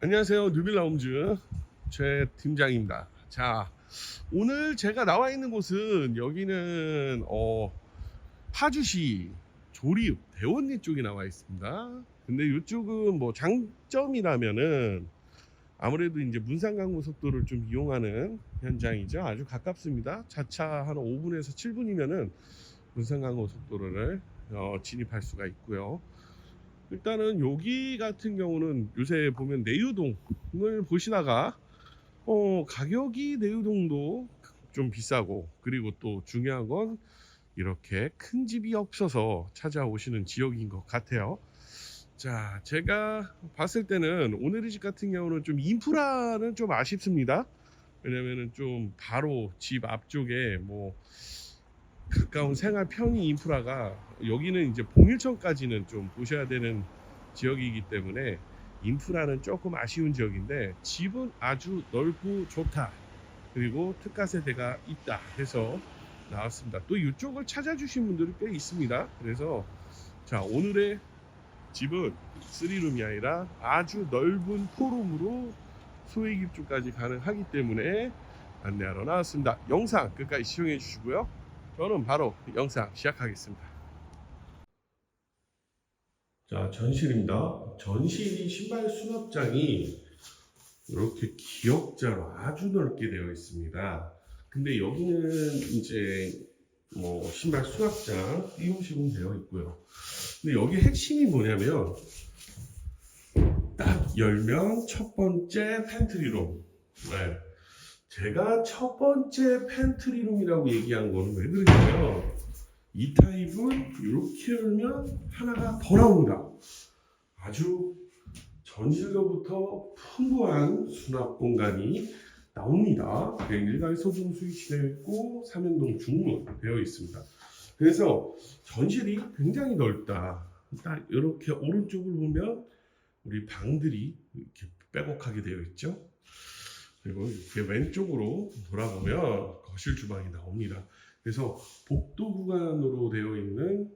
안녕하세요. 뉴빌라홈즈 최 팀장입니다. 자, 오늘 제가 나와 있는 곳은 여기는 어, 파주시 조리읍 대원리 쪽에 나와 있습니다. 근데 이쪽은 뭐 장점이라면은 아무래도 이제 문산강 고속도로를 좀 이용하는 현장이죠. 아주 가깝습니다. 자차 한 5분에서 7분이면은 문산강 고속도로를 어, 진입할 수가 있고요. 일단은 여기 같은 경우는 요새 보면 내유동을 보시다가 어 가격이 내유동도 좀 비싸고 그리고 또 중요한 건 이렇게 큰 집이 없어서 찾아오시는 지역인 것 같아요. 자, 제가 봤을 때는 오늘의 집 같은 경우는 좀 인프라는 좀 아쉽습니다. 왜냐면은 좀 바로 집 앞쪽에 뭐 가까운 생활 편의 인프라가 여기는 이제 봉일천까지는 좀 보셔야 되는 지역이기 때문에 인프라는 조금 아쉬운 지역인데 집은 아주 넓고 좋다. 그리고 특가 세대가 있다 해서 나왔습니다. 또 이쪽을 찾아주신 분들이 꽤 있습니다. 그래서 자 오늘의 집은 3룸이 아니라 아주 넓은 포룸으로 소액 입주까지 가능하기 때문에 안내하러 나왔습니다. 영상 끝까지 시청해 주시고요. 저는 바로 영상 시작하겠습니다. 자, 전실입니다. 전실이 신발 수납장이 이렇게 기역자로 아주 넓게 되어 있습니다. 근데 여기는 이제 뭐 신발 수납장 띄우시면 되어 있고요. 근데 여기 핵심이 뭐냐면 딱 열면 첫 번째 팬트리룸. 네. 제가 첫 번째 팬트리룸이라고 얘기한 거는 왜 그러냐면 이 타입은 이렇게 열면 하나가 더 나옵니다. 아주 전실로부터 풍부한 수납 공간이 나옵니다. 네, 일괄 소등 스위치 되어 있고 3연동 중문 되어 있습니다. 그래서 전실이 굉장히 넓다. 딱 이렇게 오른쪽을 보면 우리 방들이 이렇게 빼곡하게 되어 있죠. 그리고 이렇게 왼쪽으로 돌아보면 거실 주방이 나옵니다. 그래서 복도 구간으로 되어 있는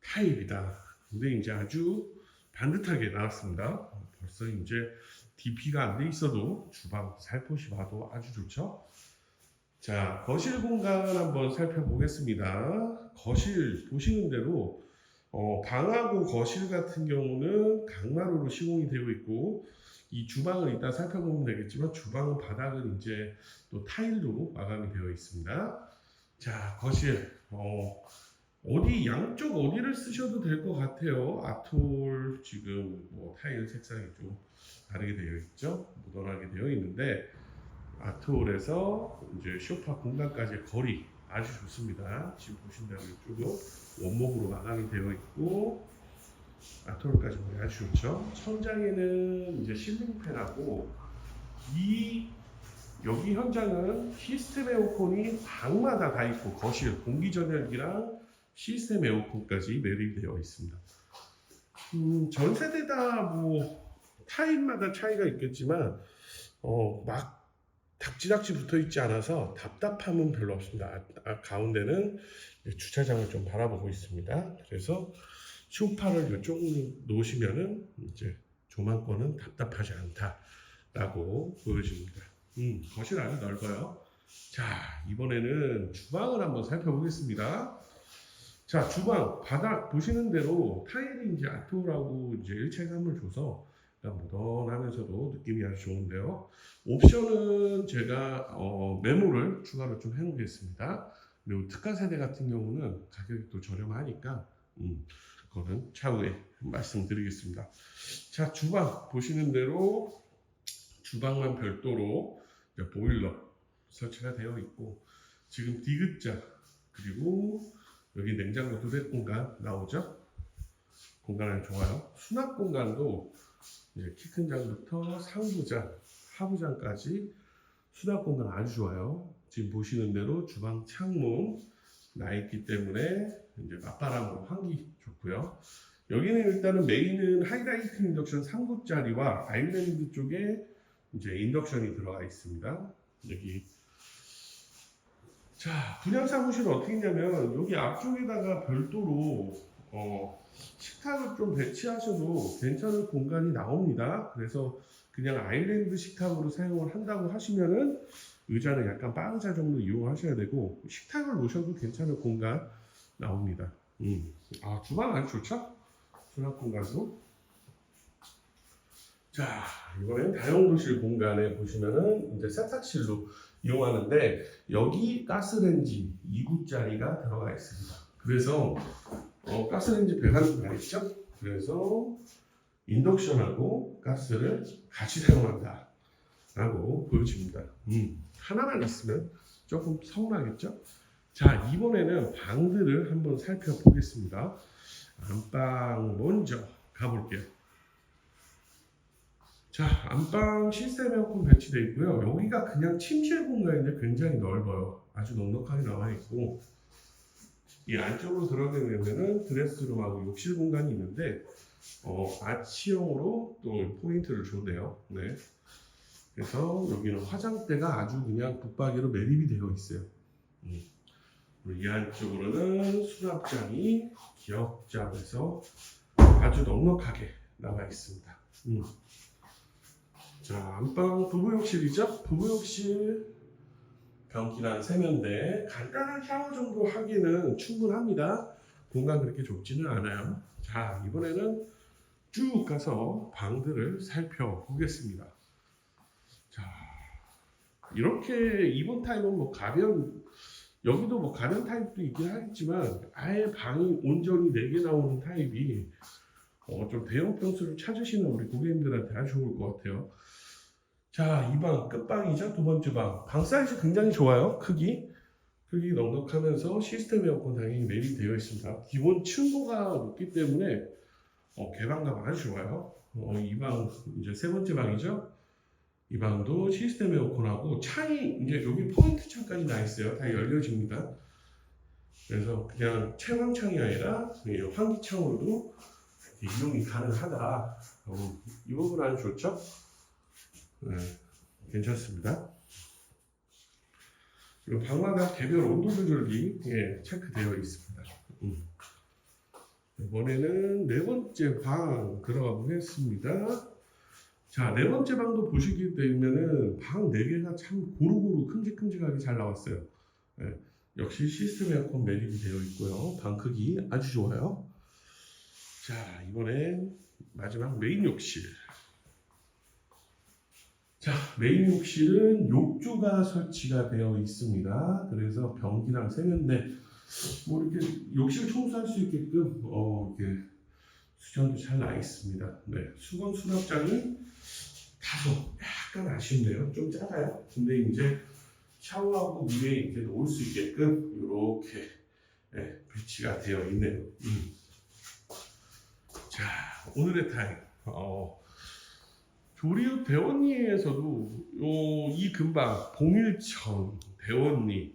타입이다. 근데 이제 아주 반듯하게 나왔습니다. 벌써 이제 DP가 안 돼 있어도 주방 살포시 봐도 아주 좋죠. 자, 거실 공간 한번 살펴보겠습니다. 거실 보시는 대로 어, 방하고 거실 같은 경우는 강마루로 시공이 되어 있고 이 주방을 이따 살펴보면 되겠지만 주방 바닥은 이제 또 타일로 마감이 되어 있습니다. 자, 거실 어, 어디 양쪽 어디를 쓰셔도 될 것 같아요. 아톨 지금 뭐 타일 색상이 좀 다르게 되어 있죠. 모던하게 되어 있는데 아톨에서 이제 쇼파 공간까지의 거리 아주 좋습니다. 지금 보신 대로 이쪽도 원목으로 마감이 되어 있고 아톨까지 거리 아주 좋죠. 천장에는 이제 실링팬하고 이 여기 현장은 시스템 에어컨이 방마다 다 있고 거실 공기 전열기랑 시스템 에어컨까지 매립되어 있습니다. 음, 전 세대 다 뭐 타입마다 차이가 있겠지만 어, 막 닥지닥지 붙어 있지 않아서 답답함은 별로 없습니다. 아, 아, 가운데는 주차장을 좀 바라보고 있습니다. 그래서 쇼파를 이쪽으로 놓으시면은 이제 조망권은 답답하지 않다라고 보여집니다. 음, 거실 아주 넓어요. 자, 이번에는 주방을 한번 살펴보겠습니다. 자, 주방 바닥 보시는 대로 타일이 이제 아토라고 이제 일체감을 줘서 약간 모던하면서도 느낌이 아주 좋은데요. 옵션은 제가 어, 메모를 추가로 좀 해놓겠습니다. 그리고 특가 세대 같은 경우는 가격이 또 저렴하니까 음, 그거는 차후에 말씀드리겠습니다. 자, 주방 보시는 대로 주방만 별도로 보일러 설치가 되어 있고 지금 디귿자 그리고 여기 냉장고 두대 공간 나오죠? 공간은 좋아요. 수납 공간도 이제 키 큰 장부터 상부장, 하부장까지 수납 공간 아주 좋아요. 지금 보시는 대로 주방 창문 나 있기 때문에 이제 맞바람으로 환기 좋고요. 여기는 일단은 메인은 하이라이트 인덕션 3구짜리와 아일랜드 쪽에 이제 인덕션이 들어가 있습니다. 여기 자 분양 사무실은 어떻게 했냐면 여기 앞쪽에다가 별도로 어, 식탁을 좀 배치하셔도 괜찮은 공간이 나옵니다. 그래서 그냥 아일랜드 식탁으로 사용을 한다고 하시면은 의자는 약간 빠르자 정도 이용하셔야 되고 식탁을 놓으셔도 괜찮은 공간 나옵니다. 음. 아 주방 아주 좋죠? 수납 공간도. 자 이번엔 다용도실 공간에 보시면은 이제 세탁실로 이용하는데 여기 가스레인지 2구짜리가 들어가 있습니다. 그래서 어, 가스레인지 배관도 다 있죠? 그래서 인덕션하고 가스를 같이 사용한다. 라고 보여집니다. 음, 하나만 있으면 조금 서운하겠죠? 자, 이번에는 방들을 한번 살펴보겠습니다. 안방 먼저 가볼게요. 자, 안방 시스템 에어컨 배치되어 있고요. 여기가 그냥 침실 공간인데 굉장히 넓어요. 아주 넉넉하게 나와 있고, 이 안쪽으로 들어가게 되면은 드레스룸하고 욕실 공간이 있는데, 어, 아치형으로 또 포인트를 줬네요. 네. 그래서 여기는 화장대가 아주 그냥 붙박이로 매립이 되어 있어요. 음. 이 안쪽으로는 수납장이 기역장에서 아주 넉넉하게 나와 있습니다. 음. 자, 안방 부부욕실이죠? 부부욕실 변기랑 세면대 간단한 샤워 정도 하기는 충분합니다. 공간 그렇게 좁지는 않아요. 자, 이번에는 쭉 가서 방들을 살펴보겠습니다. 자, 이렇게 이번 타입은 뭐 가변 여기도 뭐 가변 타입도 있긴 하겠지만 아예 방이 온전히 4개 나오는 타입이 어, 좀 대형 평수를 찾으시는 우리 고객님들한테 아주 좋을 것 같아요. 자, 이 방 끝방이죠. 두 번째 방. 방 사이즈 굉장히 좋아요. 크기. 크기 넉넉하면서 시스템 에어컨 당연히 매립되어 있습니다. 기본 층고가 높기 때문에 어, 개방감 아주 좋아요. 어, 이 방 이제 세 번째 방이죠. 이 방도 시스템 에어컨하고 창이 이제 여기 포인트 창까지 나 있어요. 다 열려집니다. 그래서 그냥 채광창이 아니라 이 환기창으로도 이용이 가능하다. 어, 이 부분 아주 좋죠? 네, 괜찮습니다. 그리고 방마다 개별 온도 조절기 예, 체크되어 있습니다. 음. 이번에는 네 번째 방 들어가 보겠습니다. 자, 네 번째 방도 보시게 되면은 방 네 개가 참 고루고루 큼직큼직하게 잘 나왔어요. 예, 역시 시스템 에어컨 매립이 되어 있고요. 방 크기 아주 좋아요. 자, 이번엔 마지막 메인 욕실. 자, 메인 욕실은 욕조가 설치가 되어 있습니다. 그래서 변기랑 세면대, 뭐 이렇게 욕실 청소할 수 있게끔 어, 이렇게 수전도 잘 나 있습니다. 네, 수건 수납장이 다소 약간 아쉽네요. 좀 작아요. 근데 이제 샤워하고 위에 이렇게 놓을 수 있게끔 이렇게 네, 배치가 되어 있네요. 음. 자, 오늘의 타임. 어, 조리우 대원리에서도 요, 이 근방 봉일천 대원리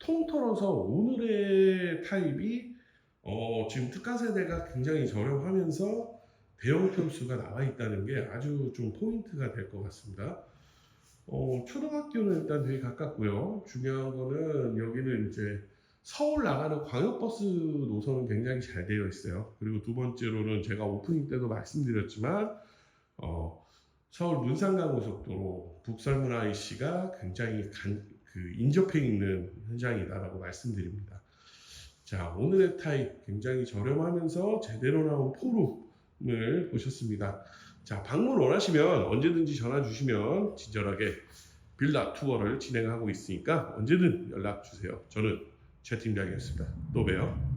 통틀어서 오늘의 타입이 어, 지금 특가 세대가 굉장히 저렴하면서 대형 평수가 나와 있다는 게 아주 좀 포인트가 될 것 같습니다. 어, 초등학교는 일단 되게 가깝고요. 중요한 거는 여기는 이제 서울 나가는 광역버스 노선은 굉장히 잘 되어 있어요. 그리고 두 번째로는 제가 오프닝 때도 말씀드렸지만 어, 서울 문산간고속도로 북설문 IC가 굉장히 간, 그 인접해 있는 현장이다라고 말씀드립니다. 자 오늘의 타입 굉장히 저렴하면서 제대로 나온 포룸을 보셨습니다. 자 방문 원하시면 언제든지 전화 주시면 친절하게 빌라 투어를 진행하고 있으니까 언제든 연락 주세요. 저는 최 팀장이었습니다. 또 봬요.